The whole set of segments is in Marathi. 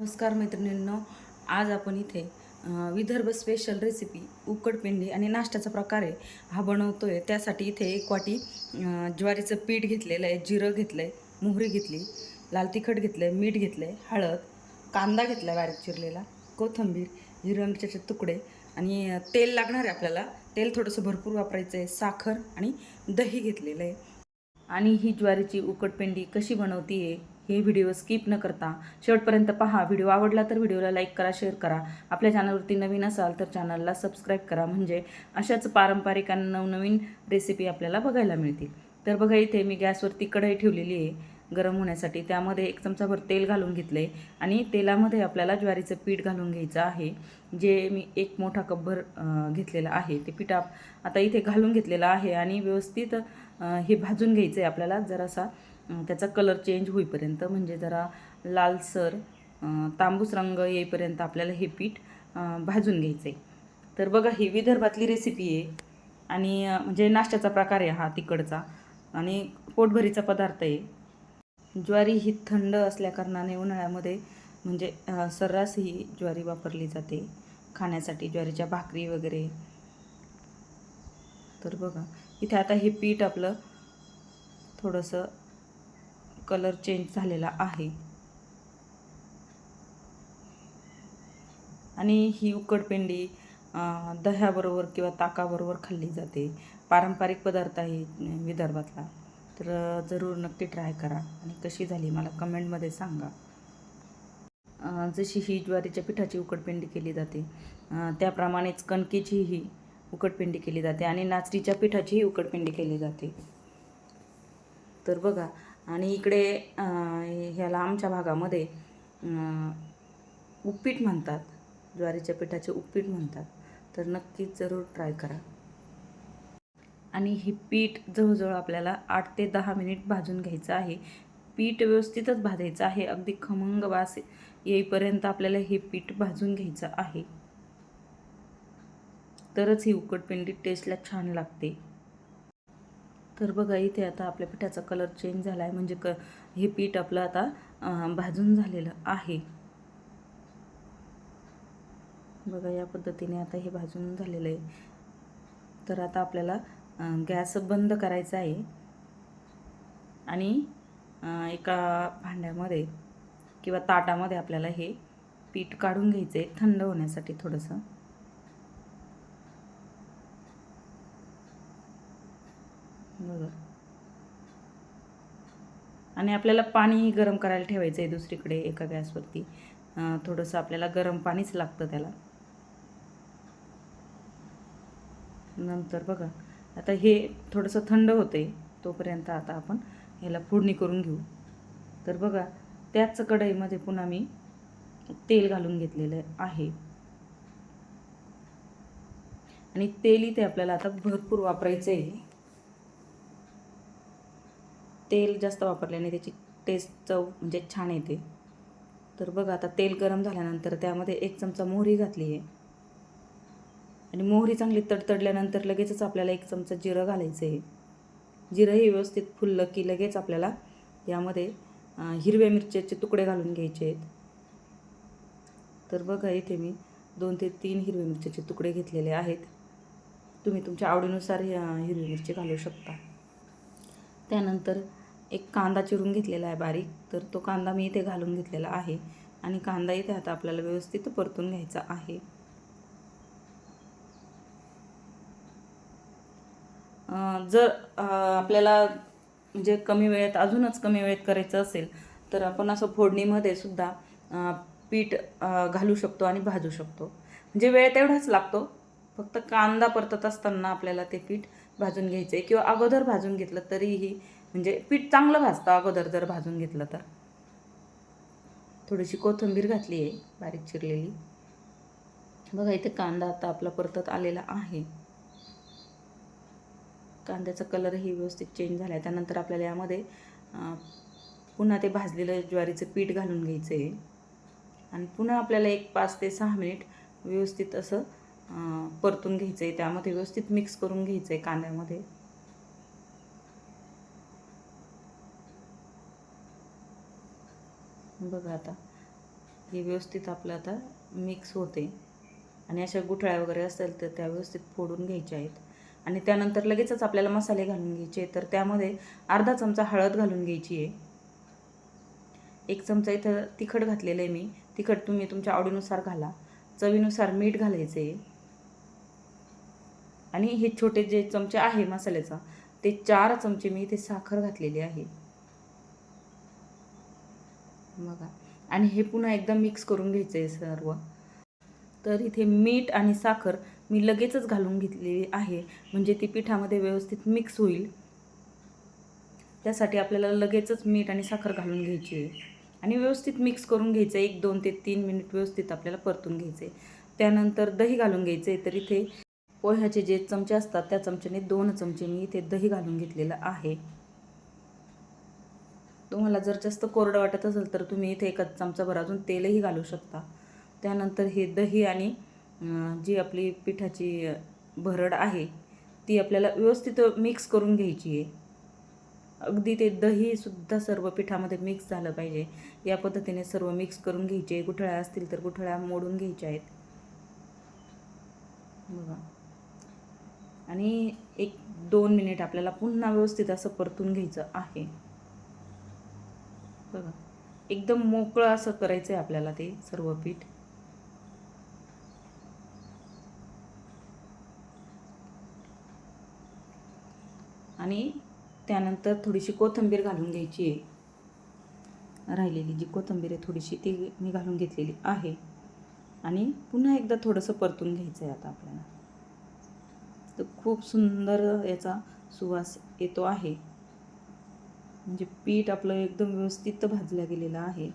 नमस्कार मैत्रिणींनो आज आपण इथे विदर्भ स्पेशल रेसिपी उकडपिंडी आणि नाश्त्याचा प्रकार आहे हा बनवतो आहे त्यासाठी इथे एक वाटी ज्वारीचं पीठ घेतलेलं आहे जिरं घेतलं आहे मोहरी घेतली लाल तिखट घेतलं आहे मीठ घेतलं आहे हळद कांदा घेतला आहे बारीक चिरलेला कोथिंबीर हिरव्या मिरच्याचे तुकडे आणि तेल लागणार आहे आपल्याला. तेल थोडंसं भरपूर वापरायचं आहे साखर आणि दही घेतलेलं आहे आणि ही ज्वारीची उकडपेंडी कशी बनवती आहे हे व्हिडिओ स्किप न करता शेवटपर्यंत पहा. व्हिडिओ आवडला तर व्हिडिओला लाईक करा शेअर करा. आपल्या चॅनलवरती नवीन असाल तर चॅनलला सबस्क्राईब करा. म्हणजे अशाच पारंपरिक आणि नवनवीन रेसिपी आपल्याला बघायला मिळतील. तर बघा इथे मी गॅसवरती कढई ठेवलेली आहे गरम होण्यासाठी. त्यामध्ये एक चमचाभर तेल घालून घेतले आणि तेलामध्ये आपल्याला ज्वारीचं पीठ घालून घ्यायचं आहे. जे मी एक मोठा कपभर घेतलेला आहे. ते पीठ आता इथे घालून घेतलेलं आहे आणि व्यवस्थित हे भाजून घ्यायचं आहे आपल्याला. जरासा त्याचा कलर चेंज होईपर्यंत म्हणजे जरा लालसर तांबूस रंग येईपर्यंत आपल्याला हे पीठ भाजून घ्यायचं आहे तर बघा ही विदर्भातली रेसिपी आहे आणि म्हणजे नाश्त्याचा प्रकार आहे हा तिकडचा आणि पोटभरीचा पदार्थ आहे. ज्वारी ही थंड असल्याकारणाने उन्हाळ्यामध्ये म्हणजे सर्रास ही ज्वारी वापरली जाते खाण्यासाठी ज्वारीच्या भाकरी वगैरे. तर बघा इथे आता हे पीठ आपलं थोडंसं कलर चेंज झालेला आहे. आणि ही उकडपेंडी दह्याबरोबर किंवा ताकाबरोबर खाल्ली जाते. पारंपरिक पदार्थ आहे विदर्भातला. तर जरूर नक्की ट्राय करा. आणि कशी झाली मला कमेंटमध्ये सांगा. जशी ही ज्वारीच्या पिठाची उकडपेंडी केली जाते त्याप्रमाणेच कणकेचीही उकडपेंडी केली जाते आणि नाचणीच्या पिठाचीही उकडपेंडी केली जाते. तर बघा आणि इकडे ह्याला आमच्या भागामध्ये उपीट म्हणतात. ज्वारीच्या पिठाचे उपीट म्हणतात. तर नक्कीच जरूर ट्राय करा. आणि हे पीठ जवळजवळ आपल्याला आठ ते दहा मिनिट भाजून घ्यायचं आहे. पीठ व्यवस्थितच भाजायचं आहे. अगदी खमंग वास येईपर्यंत आपल्याला हे पीठ भाजून घ्यायचं आहे. तरच ही उकडपिंडी टेस्टला छान लागते. तर बघा इथे आता आपल्या पिठाचा कलर चेंज झाला आहे म्हणजे क हे पीठ आपलं आता भाजून झालेलं आहे. बघा या पद्धतीने आता हे भाजून झालेलं आहे. तर आता आपल्याला गॅस बंद करायचा आहे. आणि एका भांड्यामध्ये किंवा ताटामध्ये आपल्याला हे पीठ काढून घ्यायचं आहे थंड होण्यासाठी थोडंसं. बघा आणि आपल्याला पाणीही गरम करायला ठेवायचं आहे दुसरीकडे एका गॅसवरती. थोडंसं आपल्याला गरम पाणीच लागतं त्याला. नंतर बघा आता हे थोडंसं थंड होते तोपर्यंत आता आपण ह्याला फोडणी करून घेऊ. तर बघा त्याच कढईमध्ये पुन्हा मी तेल घालून घेतलेलं आहे. आणि तेलही ते आपल्याला आता भरपूर वापरायचं आहे तेल जास्त वापरल्याने त्याची टेस्ट चव म्हणजे छान येते. तर बघा आता तेल गरम झाल्यानंतर त्यामध्ये एक चमचा मोहरी घातली आहे. आणि मोहरी चांगली तडतडल्यानंतर लगेचच आपल्याला एक चमचा जिरं घालायचं आहे. जिरं हे व्यवस्थित फुललं की लगेच आपल्याला यामध्ये हिरव्या मिरच्याचे तुकडे घालून घ्यायचे आहेत. तर बघा इथे मी दोन ते तीन हिरव्या मिरच्याचे तुकडे घेतलेले आहेत. तुम्ही तुमच्या आवडीनुसार हिरवी मिरची घालू शकता. त्यानंतर एक कांदा चिरून घेतलेला आहे बारीक तर तो कांदा मी इथे घालून घेतलेला आहे आणि कांदा इथे आता आपल्याला व्यवस्थित परतून घ्यायचा आहे. जर आपल्याला म्हणजे कमी वेळेत अजूनच कमी वेळेत करायचं असेल तर आपण असं फोडणीमध्ये सुद्धा पीठ घालू शकतो आणि भाजू शकतो. म्हणजे वेळ तेवढाच लागतो. फक्त कांदा परतत असताना आपल्याला ते पीठ भाजून घ्यायचं आहे किंवा अगोदर भाजून घेतलं तरीही म्हणजे पीठ चांगलं भाजतं अगोदर जर भाजून घेतलं तर. थोडीशी कोथिंबीर घातली आहे बारीक चिरलेली. बघा इथे कांदा आता आपला परतत आलेला आहे. कांद्याचा कलरही व्यवस्थित चेंज झाला आहे त्यानंतर आपल्याला यामध्ये पुन्हा ते भाजलेलं ज्वारीचं पीठ घालून घ्यायचं आहे आणि पुन्हा आपल्याला एक पाच ते सहा मिनिट व्यवस्थित असं परतून घ्यायचं आहे त्यामध्ये व्यवस्थित मिक्स करून घ्यायचं आहे कांद्यामध्ये. बघा आता. हे व्यवस्थित आपलं आता मिक्स होते. आणि अशा गुठळ्या वगैरे असेल तर त्या व्यवस्थित फोडून घ्यायच्या आहेत. आणि त्यानंतर लगेचच आपल्याला मसाले घालून घ्यायचे तर त्यामध्ये अर्धा चमचा हळद घालून घ्यायची आहे. एक चमचा इथं तिखट घातलेलं आहे मी. तिखट तुम्ही तुमच्या आवडीनुसार घाला. चवीनुसार मीठ घालायचं आहे. आणि हे छोटे जे चमचे आहे मसाल्याचा ते चार चमचे मी इथे साखर घातलेली आहे. बघा. आणि हे पुन्हा एकदा मिक्स करून घ्यायचं आहे सर्व. तर इथे मीठ आणि साखर मी लगेचच घालून घेतलेली आहे. म्हणजे ती पिठामध्ये व्यवस्थित मिक्स होईल. त्यासाठी आपल्याला लगेचच मीठ आणि साखर घालून घ्यायची आहे. आणि व्यवस्थित मिक्स करून घ्यायचं आहे. एक दोन ते तीन मिनिट व्यवस्थित आपल्याला परतून घ्यायचे त्यानंतर दही घालून घ्यायचं आहे. तर इथे पोह्याचे जे चमचे असतात त्या चमच्याने दोन चमचे मी इथे दही घालून घेतलेलं आहे. तुम्हाला जर जास्त कोरडं वाटत असेल तर तुम्ही इथे एका चमचाभर अजून तेलही घालू शकता. त्यानंतर हे दही आणि जी आपली पिठाची भरड आहे ती आपल्याला व्यवस्थित मिक्स करून घ्यायची आहे. अगदी ते दहीसुद्धा सर्व पिठामध्ये मिक्स झालं पाहिजे. या पद्धतीने सर्व मिक्स करून घ्यायचे. गुठळ्या असतील तर गुठळ्या मोडून घ्यायच्या आहेत. बघा. आणि एक दोन मिनिट आपल्याला पुन्हा व्यवस्थित असं परतून घ्यायचं आहे. बघा. एकदम मोकळं असं करायचं आहे आपल्याला ते सर्व पीठ. आणि त्यानंतर थोडीशी कोथिंबीर घालून घ्यायची आहे. राहिलेली जी कोथिंबीर आहे थोडीशी ती मी घालून घेतलेली आहे. आणि पुन्हा एकदा थोडंसं परतून घ्यायचं आहे आता आपल्याला. तर खूप सुंदर याचा सुवास येतो आहे. म्हणजे पीठ आपलं एकदम व्यवस्थित भाजलं गेलेलं आहे.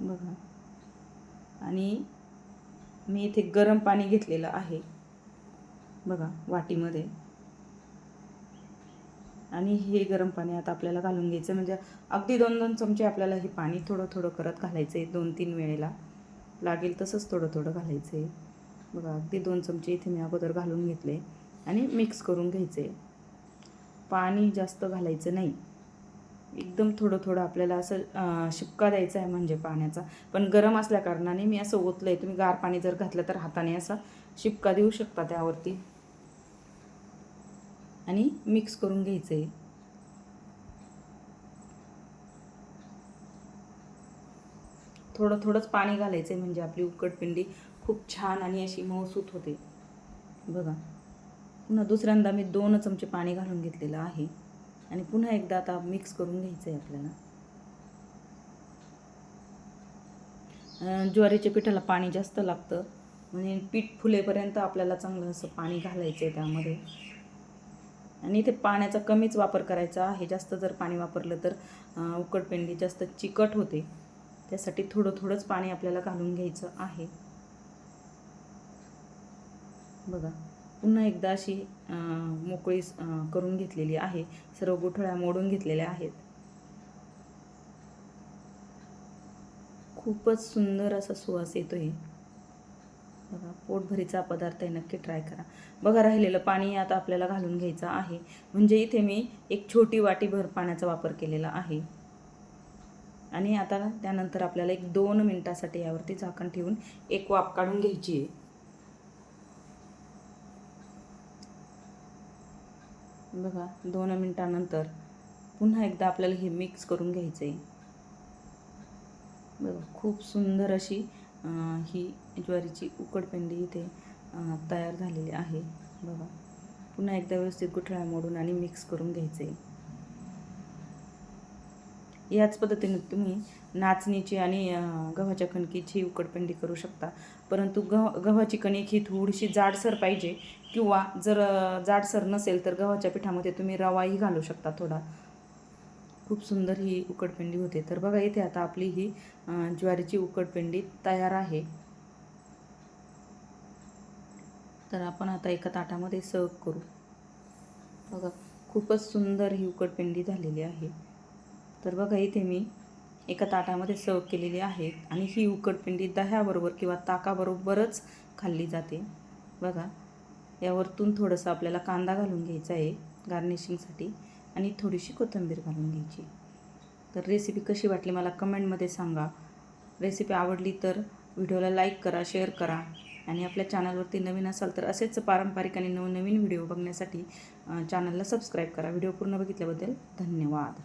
बघा. आणि मी इथे गरम पाणी घेतलेलं आहे. बघा वाटीमध्ये. आणि हे गरम पाणी आता आपल्याला घालून घ्यायचं. म्हणजे अगदी दोन दोन चमचे आपल्याला हे पाणी थोडं थोडं करत घालायचं आहे. दोन तीन वेळेला. लागेल तसंच थोडं थोडं घालायचं आहे. बघा अगदी दोन चमचे इथे मी अगोदर घालून घेतले. आणि मिक्स करून घ्यायचे. पाणी जास्त घालायचं नाही. एकदम थोडं थोडं आपल्याला असं शिपका द्यायचा आहे म्हणजे पाण्याचा. पण गरम असल्या कारणाने मी असं ओतलं आहे तुम्ही गार पाणी जर घातलं तर हाताने असा शिपका देऊ शकता त्यावरती. आणि मिक्स करून घ्यायचं आहे थोडं थोडंच पाणी घालायचं आहे म्हणजे आपली उकडपिंडी खूप छान आणि अशी मऊसूत होते. बघा. पुन्हा दुसऱ्यांदा मी दोन चमचे पाणी घालून घेतलेलं आहे. आणि पुन्हा एकदा आता मिक्स करून घ्यायचं आहे आपल्याला ज्वारीच्या पिठाला पाणी जास्त लागतं. म्हणजे पीठ फुलेपर्यंत आपल्याला चांगलं असं पाणी घालायचं आहे त्यामध्ये. आणि इथे पाण्याचा कमीच वापर करायचा. आहे जास्त जर पाणी वापरलं तर उकडपेंडी जास्त चिकट होते. त्यासाठी थोडं थोडंच पाणी आपल्याला घालून घ्यायचं आहे. बघा. पुन्हा एकदा अशी मोकळी करून घेतलेली आहे. सर्व गुठळ्या मोडून घेतलेल्या आहेत. खूपच सुंदर असा सुवास येतो आहे बघा पोटभरीचा पदार्थ आहे. नक्की ट्राय करा. बघा राहिलेलं पाणी आता आपल्याला घालून घ्यायचं आहे. म्हणजे इथे मी एक छोटी वाटीभर पाण्याचा वापर केलेला आहे. आणि आता त्यानंतर आपल्याला एक दोन मिनटासाठी यावरती झाकण ठेवून एक वाफ काढून घ्यायची आहे. बघा दोन मिनटानंतर पुन्हा एकदा आपल्याला हे मिक्स करून घ्यायचं आहे बघा खूप सुंदर अशी ही ज्वारीची उकडपेंडी इथे तयार झालेली आहे. बघा पुन्हा एकदा व्यवस्थित गुठळा मोडून आणि मिक्स करून घ्यायचं आहे याच पद्धतीने तुम्ही नाचणीची आणि गव्हाच्या कणकीची उकडपेंडी करू शकता. परंतु गव्हा गव्हाची कणिक ही थोडीशी जाडसर पाहिजे किंवा जर जाडसर नसेल तर गव्हाच्या पिठामध्ये तुम्ही रवाही घालू शकता थोडा. खूप सुंदर ही उकडपेंडी होते. तर बघा इथे आता आपली ही ज्वारीची उकडपेंडी तयार आहे. तर आपण आता एका ताटामध्ये सर्व करू. बघा खूपच सुंदर ही उकडपेंडी झालेली आहे. तर बघा इथे मी एका ताटामध्ये सर्व केलेली आहे आणि ही उकडपिंडी दह्याबरोबर किंवा ताकाबरोबरच खाल्ली जाते. बघा यावरतून थोडंसं आपल्याला कांदा घालून घ्यायचा आहे गार्निशिंगसाठी आणि थोडीशी कोथिंबीर घालून घ्यायची. तर रेसिपी कशी वाटली मला कमेंटमध्ये सांगा. रेसिपी आवडली तर व्हिडिओला लाईक करा शेअर करा आणि आपल्या चॅनलवरती नवीन असाल तर असेच पारंपरिक आणि नवनवीन व्हिडिओ बघण्यासाठी चॅनलला सबस्क्राईब करा. व्हिडिओ पूर्ण बघितल्याबद्दल धन्यवाद.